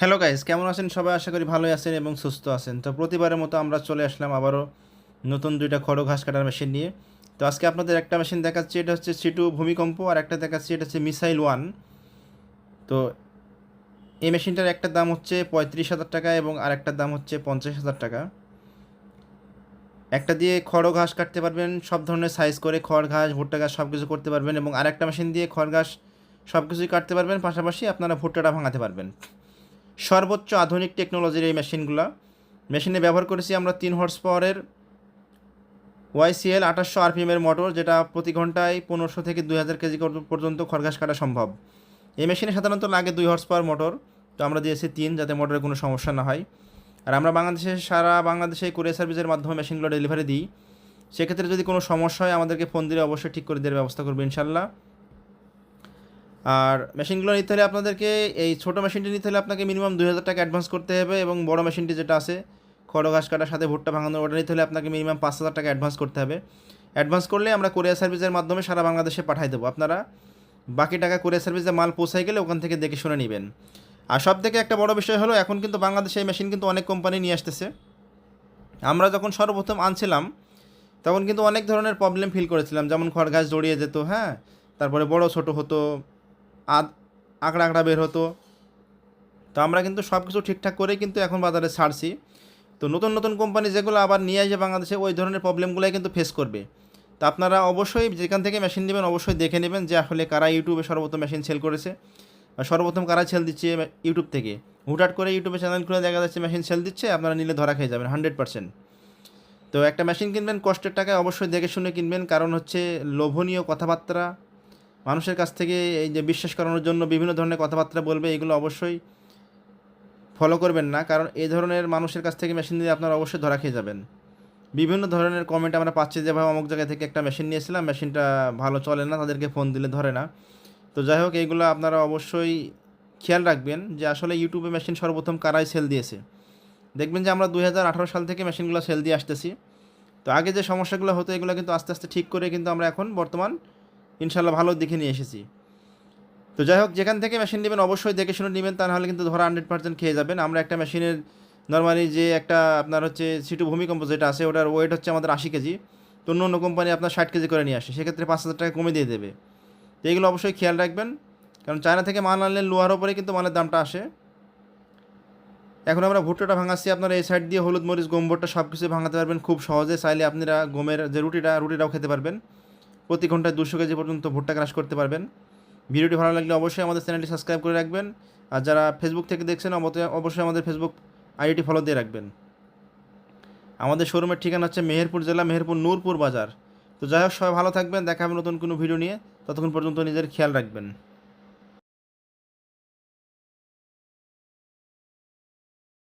Hello guys কেমন আছেন? সবাই আশা করি ভালোই আছেন এবং সুস্থ আছেন। তো প্রতিবারের মতো আমরা চলে আসলাম আবারও নতুন দুইটা খড় ঘাস কাটার মেশিন নিয়ে। তো আজকে আপনাদের একটা মেশিন দেখাচ্ছি। এটা হচ্ছে সিটু ভূমিকম্প আর একটা দেখাচ্ছি, এটা হচ্ছে মিসাইল ওয়ান তো এই মেশিনটার একটা দাম হচ্ছে পঁয়ত্রিশ হাজার টাকা এবং আরেকটার দাম হচ্ছে পঞ্চাশ হাজার টাকা। একটা দিয়ে খড় ঘাস কাটতে পারবেন, সব ধরনের সাইজ করে খড়, ঘাস, ভুট্টা ঘাস সব কিছু করতে পারবেন এবং আরেকটা মেশিন দিয়ে খড়, ঘাস সব কিছুই কাটতে পারবেন। পাশাপাশি আপনারা ভুট্টাটা ভাঙাতে পারবেন। সর্বোচ্চ আধুনিক টেকনোলজির এই মেশিনগুলো মেশিনে ব্যবহার করেছি আমরা তিন হর্স পাওয়ারের ওয়াইসিএল আঠাশশো আরপিএমের মোটর যেটা প্রতি ঘন্টায় পনেরোশো থেকে দুই হাজার কেজি পর্যন্ত খড়ঘাস কাটা সম্ভব। এই মেশিনে সাধারণত লাগে দুই হর্স পাওয়ার মোটর তো আমরা দিয়েছি তিন, যাতে মোটরের কোনো সমস্যা না হয়। আর আমরা বাংলাদেশে, সারা বাংলাদেশে কুরিয়ার সার্ভিসের মাধ্যমে মেশিনগুলো ডেলিভারি দিই। সেক্ষেত্রে যদি কোনো সমস্যা হয়, আমাদেরকে ফোন দিলে অবশ্যই ঠিক করে দেওয়ার ব্যবস্থা করব, ইনশাল্লাহ। আর মেশিনগুলো নিতে হলে আপনাদেরকে, এই ছোটো মেশিনটি নিতে হলে আপনাকে মিনিমাম দুই হাজার টাকা অ্যাডভান্স করতে হবে এবং বড় মেশিনটি যেটা আছে, খড় ঘাস কাটার সাথে ভুট্টা ভাঙানো ওটা নিতে হলে আপনাকে মিনিমাম পাঁচ হাজার টাকা অ্যাডভান্স করতে হবে। অ্যাডভান্স করলে আমরা কোরিয়ার সার্ভিসের মাধ্যমে সারা বাংলাদেশে পাঠাই দেবো। আপনারা বাকি টাকা কোরিয়ার সার্ভিসে মাল পৌঁছাই গেলে ওখান থেকে দেখে শুনে নেবেন। আর সব থেকে একটা বড় বিষয় হলো, এখন কিন্তু বাংলাদেশে এই মেশিন কিন্তু অনেক কোম্পানি নিয়ে আসতেছে। আমরা যখন সর্বপ্রথম আনছিলাম, তখন কিন্তু অনেক ধরনের প্রবলেম ফিল করেছিলাম। যেমন খড় ঘাস জড়িয়ে যেত হ্যাঁ? তারপরে বড়, ছোট হতো আদ আঁকড়া আঁকড়া বের হতো। তো আমরা কিন্তু সব কিছু ঠিকঠাক করেই কিন্তু এখন বাজারে ছাড়ছি। তো নতুন নতুন কোম্পানি যেগুলো আবার নিয়ে আসে বাংলাদেশে, ওই ধরনের প্রবলেমগুলোই কিন্তু ফেস করবে। তো আপনারা অবশ্যই যেখান থেকে মেশিন নেবেন, অবশ্যই দেখে নেবেন যে আসলে কারা ইউটিউবে সর্বপ্রথম মেশিন সেল করেছে। সর্বপ্রথম কারা সেল দিচ্ছে ইউটিউব থেকে। হুটহাট করে ইউটিউবে চ্যানেল খুলে দেখা যাচ্ছে মেশিন সেল দিচ্ছে, আপনারা নিলে ধরা খেয়ে যাবেন হান্ড্রেড পার্সেন্ট তো একটা মেশিন কিনবেন, কষ্টের টাকায় অবশ্যই দেখে শুনে কিনবেন। কারণ হচ্ছে লোভনীয় কথাবার্তা মানুষের কাছ থেকে এই যে বিশ্বাস করানোর জন্য বিভিন্ন ধরনের কথাবার্তা বলবে, এগুলো অবশ্যই ফলো করবেন না। কারণ এই ধরনের মানুষের কাছ থেকে মেশিন নিয়ে আপনারা অবশ্যই ধরা খেয়ে যাবেন। বিভিন্ন ধরনের কমেন্ট আমরা পাচ্ছি যে, ভাই, অমুক জায়গা থেকে একটা মেশিন নিয়েছিলাম মেশিনটা ভালো চলে না, তাদেরকে ফোন দিলে ধরে না। তো যাই হোক এইগুলো আপনারা অবশ্যই খেয়াল রাখবেন যে, আসলে ইউটিউবে মেশিন সর্বপ্রথম কারাই সেল দিয়েছে। দেখবেন যে, আমরা দু হাজার আঠেরো সাল থেকে মেশিনগুলো সেল দিয়ে আসতেছি। তো আগে যে সমস্যাগুলো হতো, এগুলো কিন্তু আস্তে আস্তে ঠিক করে কিন্তু আমরা এখন বর্তমান ইনশাল্লাহ ভালো দেখে নিয়ে এসেছি। তো যাই হোক, যেখান থেকে মেশিন নেবেন অবশ্যই দেখে শুনে নেবেন, তা নাহলে কিন্তু ধরা হান্ড্রেড পার্সেন্ট খেয়ে যাবেন। আমরা একটা মেশিনের নর্মালি যে একটা আপনার হচ্ছে সিটু ভূমিকম্প যেটা আছে, ওটার ওয়েট হচ্ছে আমাদের আশি কেজি। তো অন্য অন্য কোম্পানি আপনার ষাট কেজি করে নিয়ে আসে, সেক্ষেত্রে পাঁচ হাজার টাকা কমে দিয়ে দেবে। তো এইগুলো অবশ্যই খেয়াল রাখবেন, কারণ চায়না থেকে মাল আনলে লোহার ওপরে কিন্তু মালের দামটা আসে। এখন আমরা ভুট্টাটা ভাঙাচ্ছি, আপনারা এই সাইড দিয়ে হলুদ, মরিচ, গম, ভুট্টা সব কিছু ভাঙাতে পারবেন খুব সহজে। চাইলে আপনারা গমের যে রুটিটা, রুটিটাও খেতে পারবেন। প্রতি ঘন্টায় দুশো কেজি পর্যন্ত ভুট্টা ক্রাশ করতে পারবেন। ভিডিওটি ভালো লাগলে অবশ্যই আমাদের চ্যানেলটি সাবস্ক্রাইব করে রাখবেন। আর যারা ফেসবুক থেকে দেখছেন অবশ্যই আমাদের ফেসবুক আইডিটি ফলো দিয়ে রাখবেন। আমাদের শোরুমের ঠিকানা হচ্ছে মেহেরপুর জেলা, মেহেরপুর নূরপুর বাজার। তো যাই হোক, সবাই ভালো থাকবেন, দেখা হবে নতুন কোনো ভিডিও নিয়ে। ততক্ষণ পর্যন্ত নিজের খেয়াল রাখবেন।